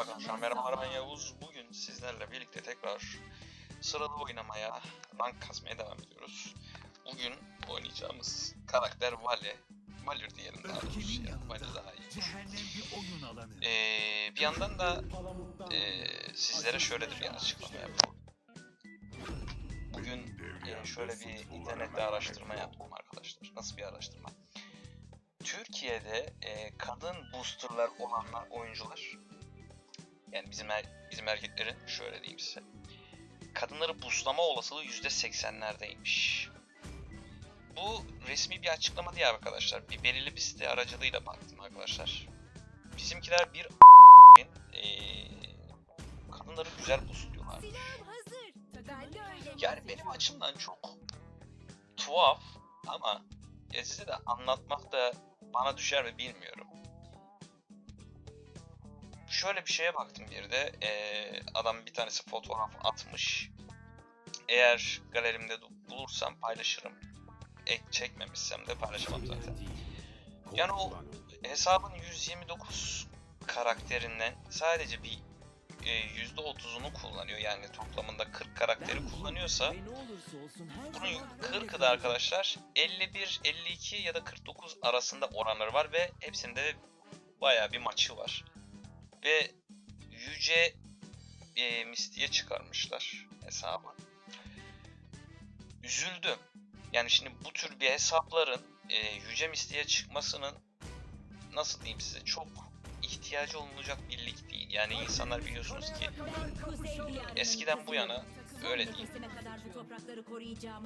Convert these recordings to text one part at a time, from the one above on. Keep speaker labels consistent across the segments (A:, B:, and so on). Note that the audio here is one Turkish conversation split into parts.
A: Arkadaşlar merhabalar ben Yavuz. Bugün sizlerle birlikte tekrar sıralı oynamaya, rank kasmaya devam ediyoruz. Bugün oynayacağımız karakter Vale. Valir diyelim daha doğrusu
B: Öfkenin
A: ya.
B: yanında
A: Vale daha iyi. Ee, bir yandan da ee, sizlere şöyle bir açıklama yapayım. Bugün e, şöyle bir internette araştırma yaptım arkadaşlar. Nasıl bir araştırma? Türkiye'de e, kadın boosterlar olanlar oyuncular yani bizim er, bizim erkeklerin şöyle diyeyim size. Kadınları boostlama olasılığı %80'lerdeymiş. Bu resmi bir açıklama değil arkadaşlar. Bir belirli bir site aracılığıyla baktım arkadaşlar. Bizimkiler bir eee kadınları güzel
C: öyle.
A: Yani benim açımdan çok tuhaf ama ya size de anlatmak da bana düşer mi bilmiyorum. Şöyle bir şeye baktım bir de. eee, adam bir tanesi fotoğraf atmış. Eğer galerimde bulursam paylaşırım. Ek çekmemişsem de paylaşamam zaten. Yani o hesabın 129 karakterinden sadece bir e, %30'unu kullanıyor. Yani toplamında 40 karakteri kullanıyorsa bunun 40'ı da arkadaşlar 51, 52 ya da 49 arasında oranları var ve hepsinde bayağı bir maçı var. Ve Yüce e, Misti'ye çıkarmışlar hesabı. Üzüldüm. Yani şimdi bu tür bir hesapların e, Yüce Misti'ye çıkmasının nasıl diyeyim size çok ihtiyacı olunacak bir lig değil. Yani insanlar biliyorsunuz ki eskiden bu yana öyle değil.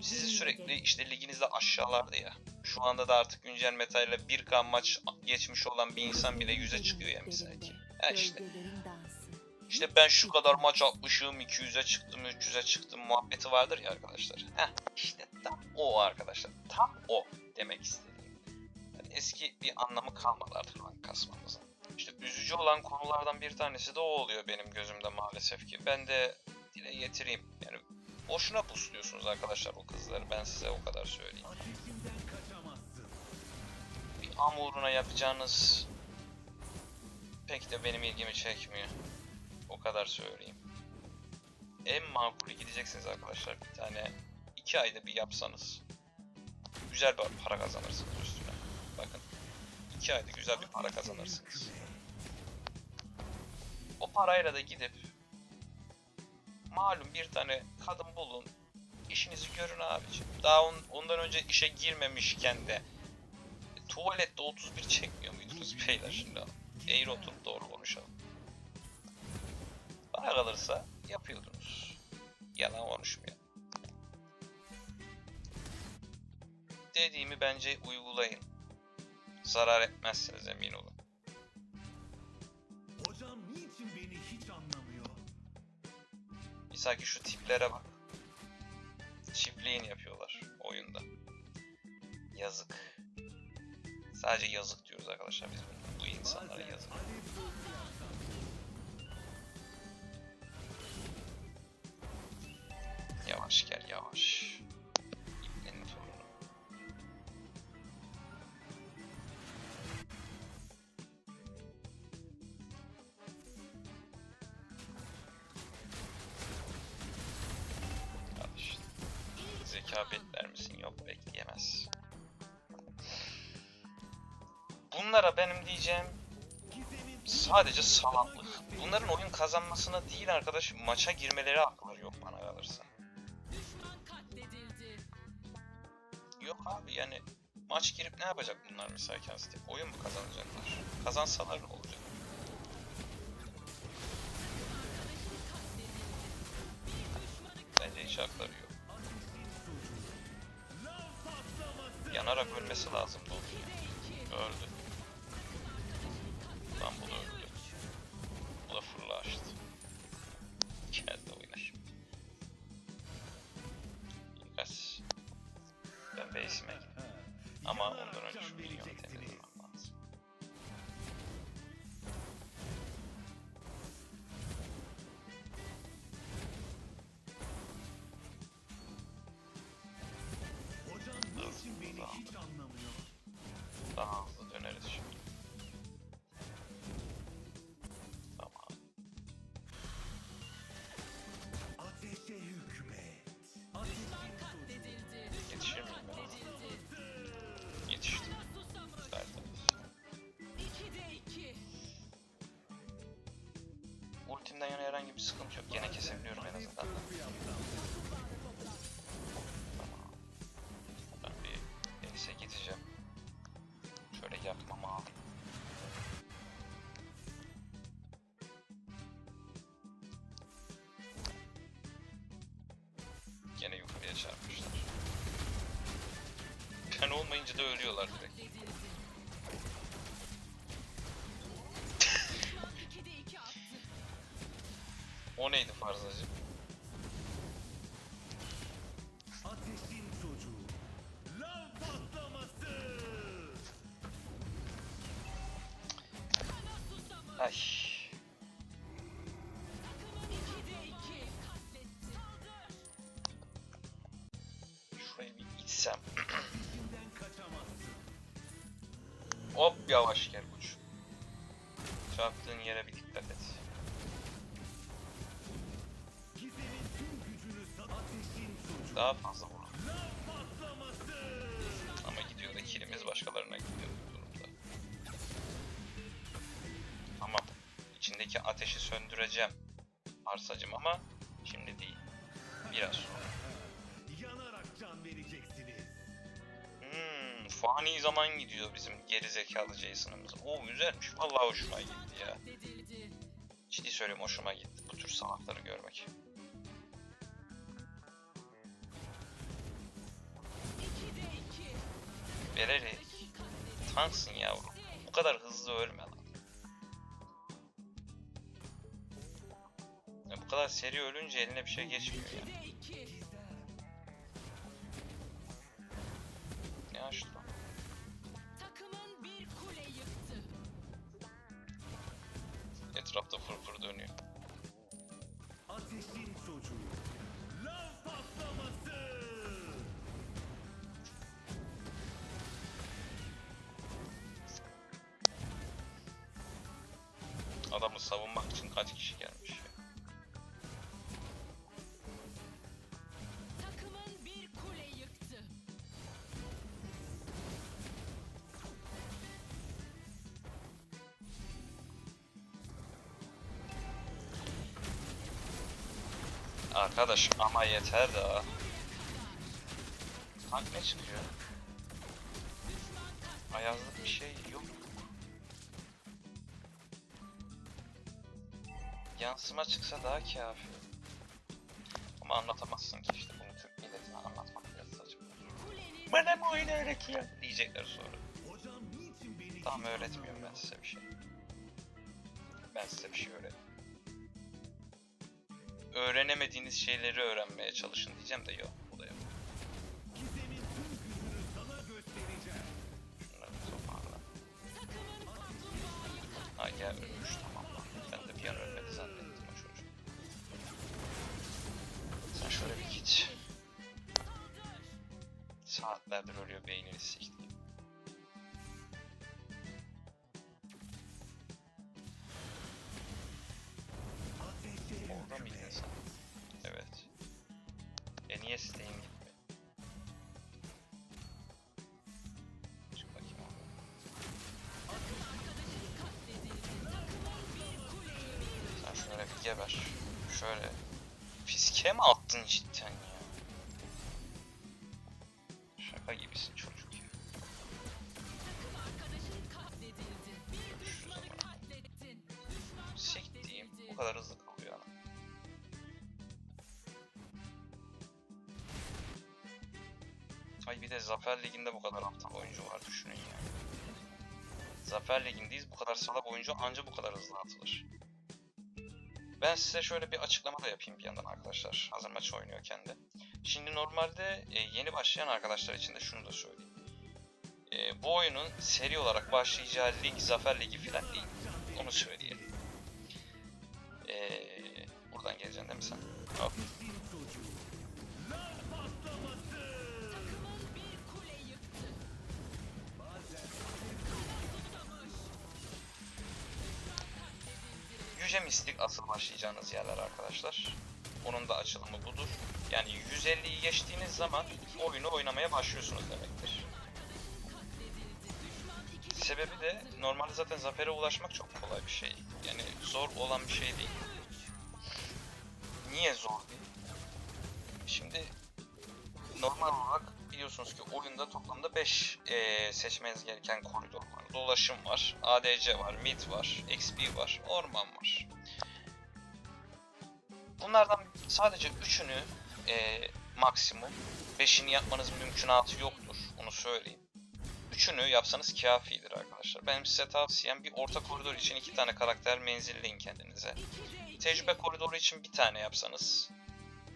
A: sizi sürekli işte liginizde aşağılardı ya. Şu anda da artık güncel meta ile 1K maç geçmiş olan bir insan bile yüze çıkıyor ya misal ki. Ha işte. İşte ben şu kadar maç atmışım, 200'e çıktım, 300'e çıktım muhabbeti vardır ya arkadaşlar. Heh işte tam o arkadaşlar. Tam o demek istediğim. Yani eski bir anlamı kalmadı artık rank kasmamızın. İşte üzücü olan konulardan bir tanesi de o oluyor benim gözümde maalesef ki. Ben de dile getireyim. Yani boşuna busluyorsunuz arkadaşlar o kızları. Ben size o kadar söyleyeyim. Bir am uğruna yapacağınız pek de benim ilgimi çekmiyor. O kadar söyleyeyim. En makulü gideceksiniz arkadaşlar. Bir tane iki ayda bir yapsanız güzel bir para kazanırsınız üstüne. Bakın iki ayda güzel bir para kazanırsınız. O parayla da gidip malum bir tane kadın bulun. işinizi görün abicim. Daha on- ondan önce işe girmemişken de tuvalette 31 çekmiyor muydunuz beyler şimdi? Eğri oturup doğru konuşalım. Bana kalırsa yapıyordunuz. Yalan konuşmuyor. Dediğimi bence uygulayın. Zarar etmezsiniz emin olun.
B: Hocam niçin beni hiç anlamıyor?
A: Misal ki şu tiplere bak. Çiftliğin yapıyorlar oyunda. Yazık. Sadece yazık diyoruz arkadaşlar biz bu- bu insanlara yazık. Yavaş gel yavaş. İbnenin. Zeka bekler misin? Yok bekleyemez. Bunlara benim diyeceğim sadece salaklık. Bunların oyun kazanmasına değil arkadaş maça girmeleri akılları yok bana kalırsa. Yok abi yani maç girip ne yapacak bunlar mesela kendisi? Oyun mu kazanacaklar? Kazansalar ne olacak? Bence hiç hakları yok. Yanarak ölmesi lazım bu. Öldü. kesimden yana herhangi bir sıkıntı yok. Gene kesebiliyorum en azından. O neydi?
B: Né?
A: Daha fazla
B: patlaması.
A: Ama gidiyor da kilimiz başkalarına gidiyor bu durumda. Tamam. İçindeki ateşi söndüreceğim. Arsacım ama şimdi değil. Biraz sonra.
B: Yanarak can vereceksiniz.
A: Hmm, fani zaman gidiyor bizim geri zekalı Jason'ımız. Oo güzelmiş. Vallahi hoşuma gitti ya. Ciddi söylüyorum hoşuma gitti bu tür salakları görmek. Vererek. Tanksın yavrum. Bu kadar hızlı ölme lan. Ya bu kadar seri ölünce eline bir şey geçmiyor ya. Ne açtı lan? Etrafta fırfır dönüyor. Adamı savunmak için kaç kişi gelmiş ya.
C: Takımın bir kule yıktı.
A: Arkadaş ama yeter daha. Tank ne çıkıyor? Ayazlık bir şey yok. Yansıma çıksa daha kafi. Ama anlatamazsın ki işte bunu Türk milletine anlatmak biraz saçma. Bana mı oyunu öğretiyor? Diyecekler sonra. Tamam öğretmiyorum ben size bir şey. Ben size bir şey öğret. Öğrenemediğiniz şeyleri öğrenmeye çalışın diyeceğim de yok. Beynini sikti. Orada
B: hükmet.
A: sen? Evet. E niye siteyin gitti? Çık bakayım oradan. Sen şöyle bir geber. Şöyle. Fiske mi attın cidden ya? Ligi'nde bu kadar aptal oyuncu var düşünün ya. Zafer Ligi'ndeyiz bu kadar salak oyuncu anca bu kadar hızlı atılır. Ben size şöyle bir açıklama da yapayım bir yandan arkadaşlar. Hazır maç oynuyorken de. Şimdi normalde e, yeni başlayan arkadaşlar için de şunu da söyleyeyim. E, bu oyunun seri olarak başlayacağı lig Zafer Ligi falan değil. Onu söyleyelim. Ee, buradan geleceksin değil mi sen? Hop. Yüce Mistik asıl başlayacağınız yerler arkadaşlar. Onun da açılımı budur. Yani 150'yi geçtiğiniz zaman oyunu oynamaya başlıyorsunuz demektir. Sebebi de normalde zaten zafere ulaşmak çok kolay bir şey. Yani zor olan bir şey değil. Niye zor değil? Şimdi normal olarak biliyorsunuz ki oyunda toplamda 5 seçmeniz gereken koridor var. Dolaşım var, ADC var, mid var, XP var, orman var. Bunlardan sadece 3'ünü eee maksimum, 5'ini yapmanız mümkünatı yoktur. Onu söyleyeyim. Üçünü yapsanız kafidir arkadaşlar. Benim size tavsiyem bir orta koridor için iki tane karakter menzilleyin kendinize. Tecrübe koridoru için bir tane yapsanız,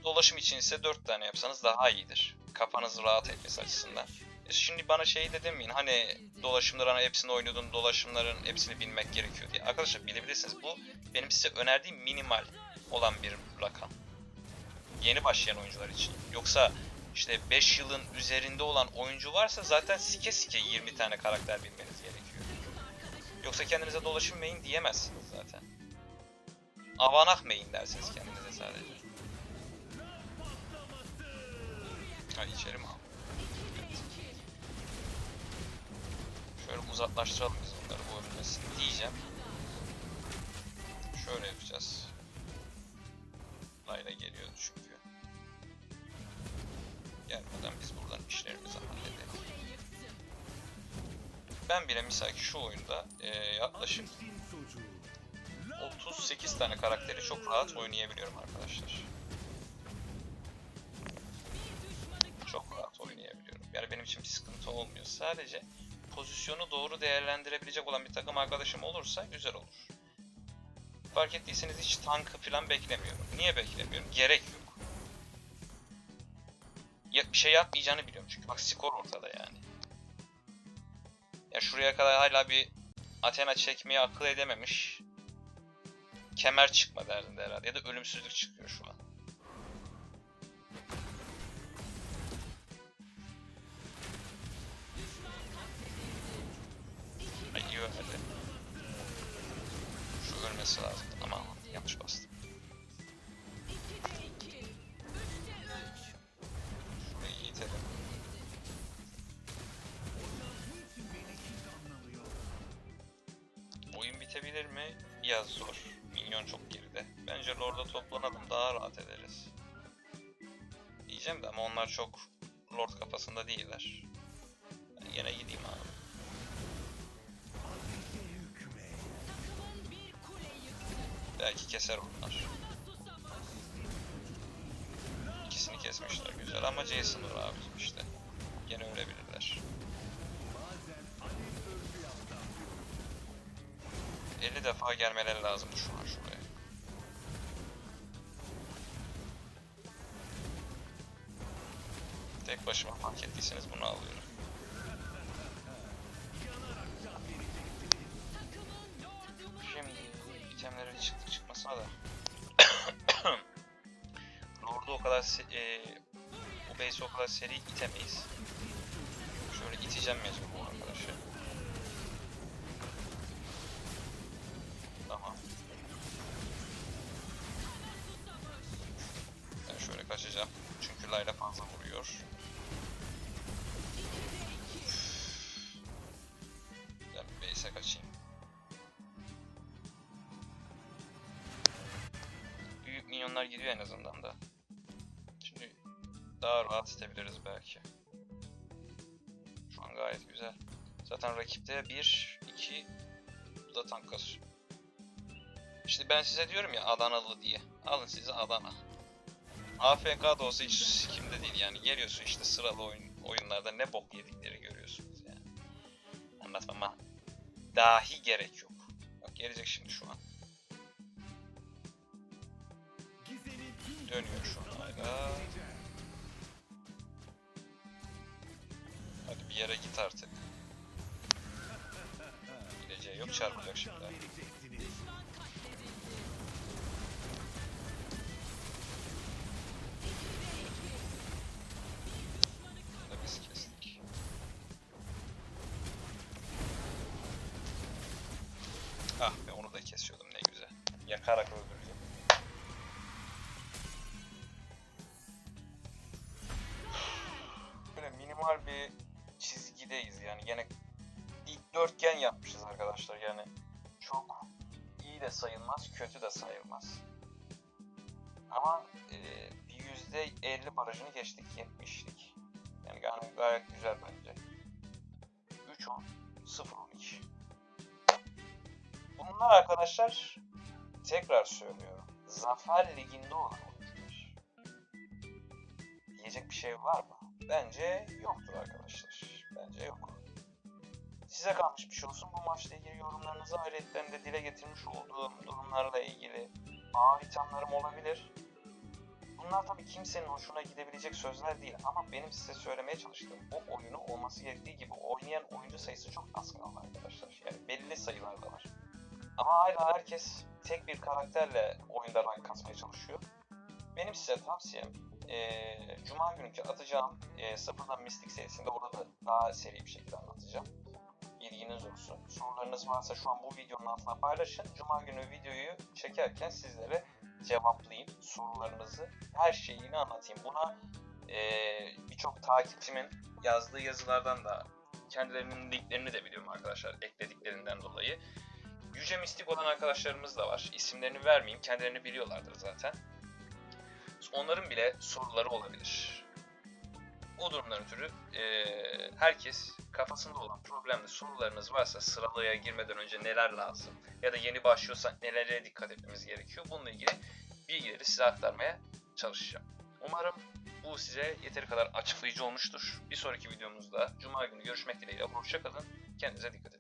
A: dolaşım için ise dört tane yapsanız daha iyidir. Kafanız rahat etmesi açısından. E Şimdi bana şey de demeyin hani dolaşımların hepsini oynuyordun, dolaşımların hepsini bilmek gerekiyor diye. Arkadaşlar bilebilirsiniz bu benim size önerdiğim minimal olan bir rakam. Yeni başlayan oyuncular için. Yoksa işte 5 yılın üzerinde olan oyuncu varsa zaten sike sike 20 tane karakter bilmeniz gerekiyor. Yoksa kendinize dolaşım main diyemezsiniz zaten. Avanak main dersiniz kendinize sadece. Ha içeri mi? Evet. Şöyle uzaklaştıralım biz onları bu ölmesin diyeceğim. Şöyle yapacağız. Layla geliyordu çünkü. Gelmeden biz buradan işlerimizi halledelim. Ben bile misal ki şu oyunda eee, yaklaşık
B: Ateşin çocuğu.
A: 38 tane karakteri çok rahat oynayabiliyorum arkadaşlar. Benim için bir sıkıntı olmuyor. Sadece pozisyonu doğru değerlendirebilecek olan bir takım arkadaşım olursa güzel olur. Fark ettiyseniz hiç tankı falan beklemiyorum. Niye beklemiyorum? Gerek yok. Ya, bir şey yapmayacağını biliyorum çünkü bak skor ortada yani. Ya şuraya kadar hala bir Athena çekmeyi akıl edememiş. Kemer çıkma derdinde herhalde ya da ölümsüzlük çıkıyor şu an. Şu ölmesi lazım ama yanlış bastım. Oyun bitebilir mi? Biraz zor. Minyon çok geride. Bence Lord'a toplanalım daha rahat ederiz. Diyeceğim de ama onlar çok Lord kafasında değiller. Ben yine gideyim abi. Belki keser.
C: Susamış.
A: İkisini kesmişler güzel ama Jason var abicim işte. Gene ölebilirler.
B: Bazen alev örgü yaptı.
A: 50 defa gelmeleri lazım şu an şuraya. Tek başıma fark ettiyseniz bunu alıyorum. Kadar e, bu base'i o kadar seri itemeyiz. Şöyle iteceğim mecbur bu arkadaşı. Tamam. Ben şöyle kaçacağım. Çünkü Layla fazla vuruyor. Ben base'e kaçayım. Büyük minyonlar gidiyor en azından daha rahat itebiliriz belki. Şu an gayet güzel. Zaten rakipte 1, 2, bu da tank kasıyor. İşte ben size diyorum ya Adanalı diye. Alın size Adana. AFK da olsa hiç sikimde değil yani. Geliyorsun işte sıralı oyun, oyunlarda ne bok yedikleri görüyorsunuz yani. Anlatmama dahi gerek yok. Bak gelecek şimdi şu an. Dönüyor şu an hala. Bir yere git artık. Gideceği yok çarpacak şimdi. Ah be onu da kesiyordum ne güzel. Yakarak öldürdüm. Kötü de sayılmaz. Ama e, bir %50 barajını geçtik 70'lik. Yani gayet, gayet güzel bence. 3-10, 0-12. Bunlar arkadaşlar tekrar söylüyorum. Zafer Ligi'nde olan oyuncular. Diyecek bir şey var mı? Bence yoktur arkadaşlar. Bence yok. Size kalmış bir şey olsun. Bu maçla ilgili yorumlarınızı ayrıca de dile getirmiş olduğum durumlarla ilgili ağır ithamlarım olabilir. Bunlar tabii kimsenin hoşuna gidebilecek sözler değil ama benim size söylemeye çalıştığım bu oyunu olması gerektiği gibi oynayan oyuncu sayısı çok az kaldı arkadaşlar. Yani belli sayılarda var. Ama hala herkes tek bir karakterle oyunda rank kasmaya çalışıyor. Benim size tavsiyem eee Cuma günkü atacağım eee sıfırdan Mystic serisinde orada da daha seri bir şekilde anlatacağım. Bilginiz olsun. Sorularınız varsa şu an bu videonun altına paylaşın. Cuma günü videoyu çekerken sizlere cevaplayayım sorularınızı. Her şeyini anlatayım. Buna eee, birçok takipçimin yazdığı yazılardan da kendilerinin linklerini de biliyorum arkadaşlar eklediklerinden dolayı. Yüce Mistik olan arkadaşlarımız da var. İsimlerini vermeyeyim. Kendilerini biliyorlardır zaten. Onların bile soruları olabilir. O durumdan ötürü eee, herkes kafasında olan problemli sorularınız varsa sıralaya girmeden önce neler lazım ya da yeni başlıyorsak nelere dikkat etmemiz gerekiyor bununla ilgili bilgileri size aktarmaya çalışacağım. Umarım bu size yeteri kadar açıklayıcı olmuştur. Bir sonraki videomuzda Cuma günü görüşmek dileğiyle. Hoşçakalın. Kendinize dikkat edin.